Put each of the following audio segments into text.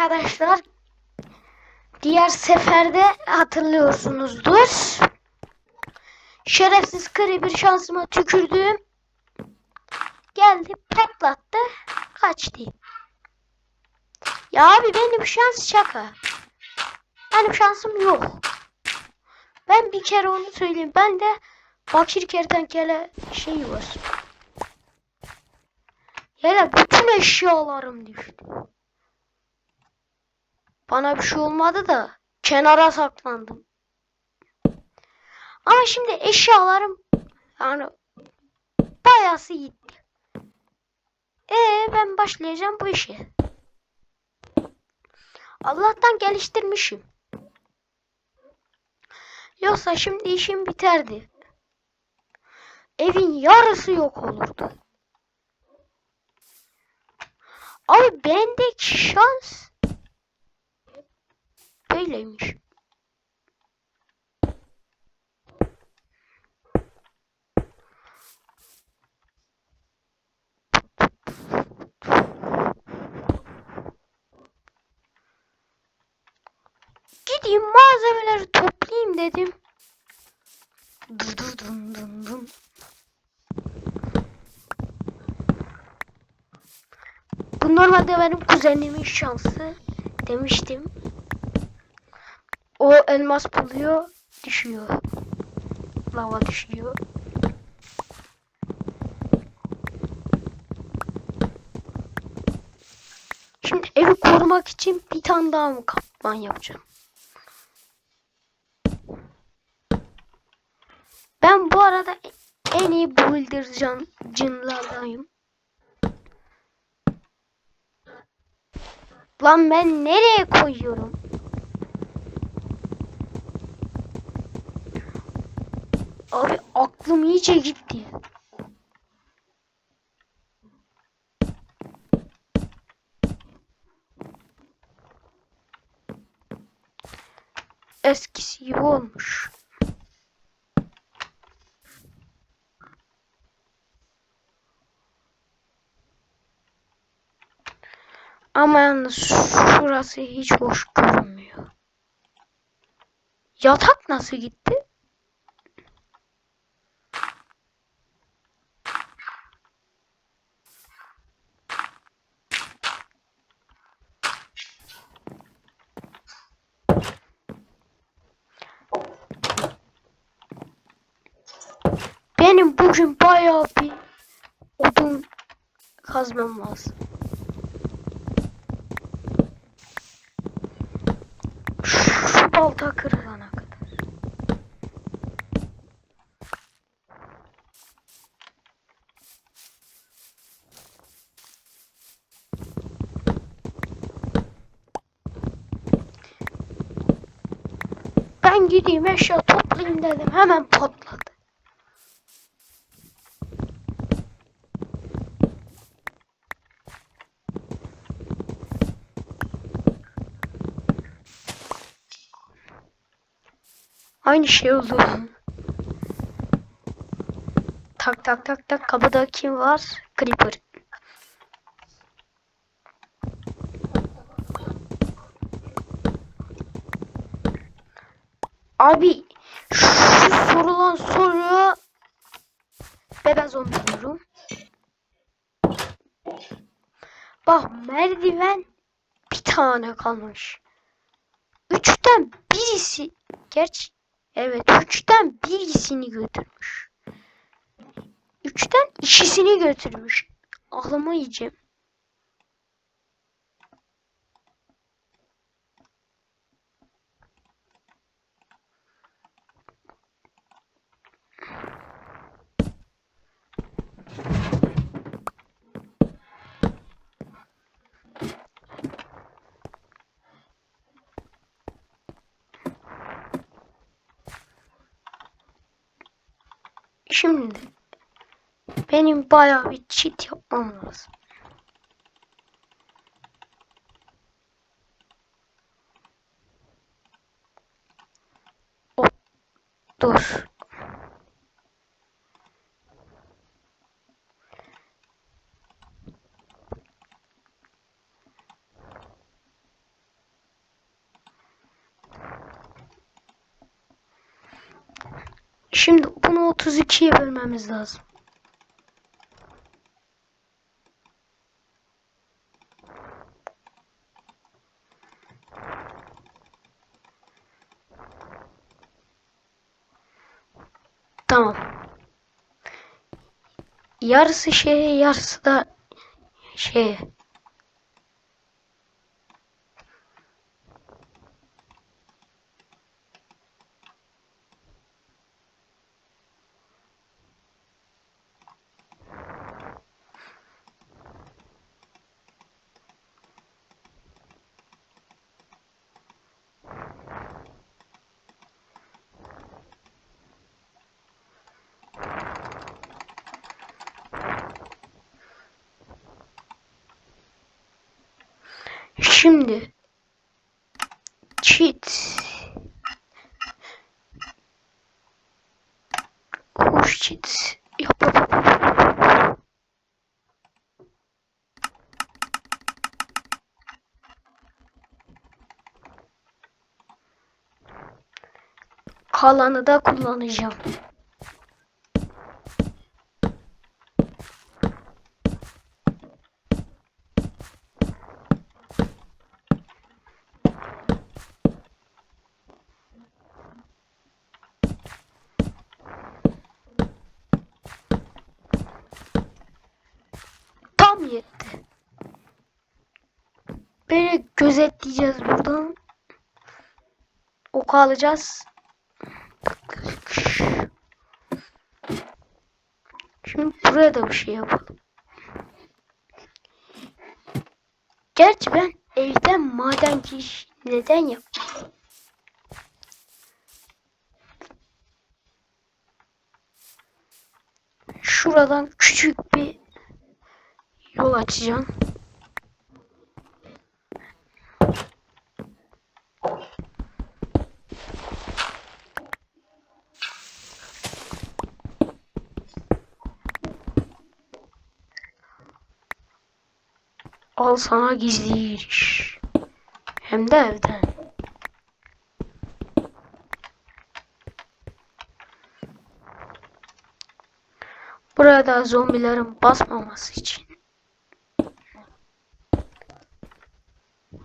arkadaşlar. Diğer seferde hatırlıyorsunuzdur. Şerefsiz bir şansıma tükürdüm. Geldi patlattı. Kaçtı. Ya abi benim şans şaka. Benim şansım yok. Ben bir kere onu söyleyeyim. Ben de fakir kertenkele şeyi var. Hele bütün eşyalarım düştü. Bana bir şey olmadı da kenara saklandım. Ama şimdi eşyalarım yani bayası gitti. Ee ben başlayacağım bu işe. Allah'tan geliştirmişim. Yoksa şimdi işim biterdi. Evin yarısı yok olurdu. Abi bendeki şans böyleymiş. Gideyim malzemeleri toplayayım dedim. Dur dur dun dun dun. Bu normalde benim kuzenimin şansı demiştim. O elmas buluyor, düşüyor. Lava düşüyor. Şimdi evi korumak için bir tane daha mı kaplan yapacağım? Ben bu arada en iyi builder can, cinlerdenim. Lan ben nereye koyuyorum? Abi aklım iyice gitti. Eskisi gibi olmuş. Ama yalnız şurası hiç hoş görünmüyor. Yatak nasıl gitti? Benim bugün bayağı bir odun kazmam lazım. Şu balta kırılana kadar. Ben gideyim eşya toplayayım dedim. Hemen patladı. Aynı şey oldu. Tak tak tak tak kapıda kim var? Creeper. Abi şu sorulan soru bebe zombi diyorum. Bak merdiven bir tane kalmış. Üçten birisi geç evet üçten birisini götürmüş. Üçten ikisini götürmüş. Aklımı Şimdi benim bayağı bir cheat yapmam lazım. Dur. Şimdi bunu 32'ye bölmemiz lazım. Tamam. Yarısı şeye, yarısı da şeye. Şimdi cheat Hoş cheat yap yap yap. Kalanı da kullanacağım. Böyle gözetleyeceğiz buradan. Oku alacağız. Şimdi buraya da bir şey yapalım. Gerçi ben evden maden giriş neden yap? Şuradan küçük bir yol açacağım. Al sana gizli giriş. Hem de evden. Burada zombilerin basmaması için.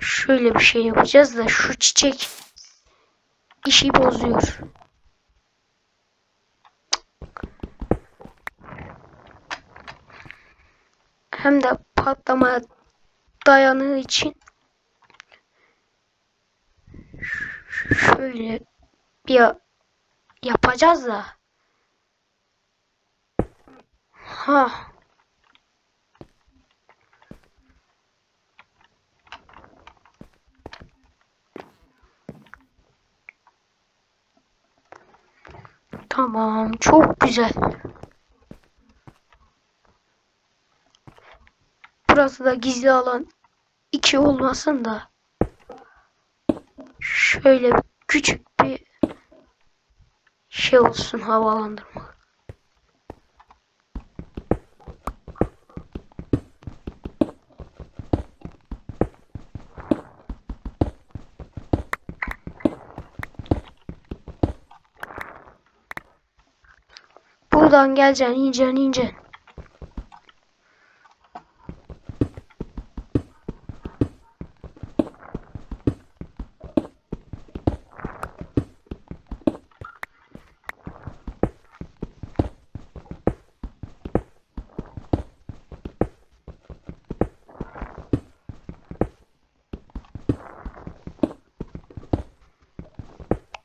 Şöyle bir şey yapacağız da şu çiçek işi bozuyor. Hem de patlamaya dayanığı için şöyle bir yapacağız da. Ha. Tamam çok güzel. Burası da gizli alan 2 olmasın da şöyle küçük bir şey olsun havalandırma. Buradan geleceksin, ineceksin, ineceksin.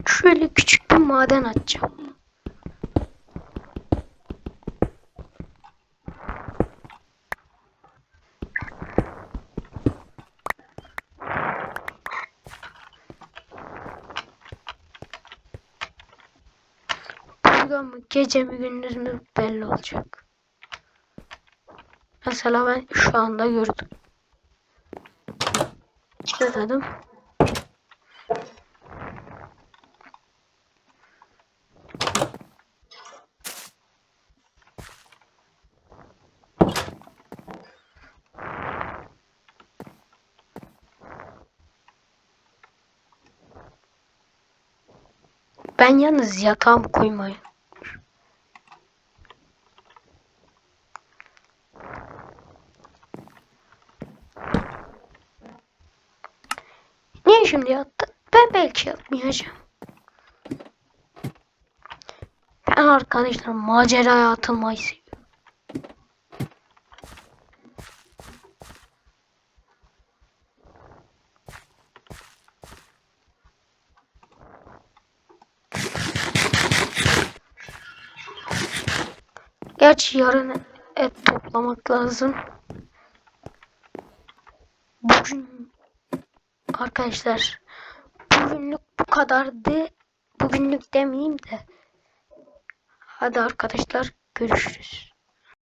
Şöyle küçük bir maden açacağım. Mı gece mi gündüz mü belli olacak. Mesela ben şu anda gördüm. Ne dedim? Ben yalnız yatağımı koymayın. Niye şimdi yattın? Ben belki yatmayacağım. Ben arkadaşlar maceraya atılmayı seviyorum. Gerçi yarın et toplamak lazım. Bugün arkadaşlar bugünlük bu kadardı. Bugünlük demeyeyim de. Hadi arkadaşlar görüşürüz.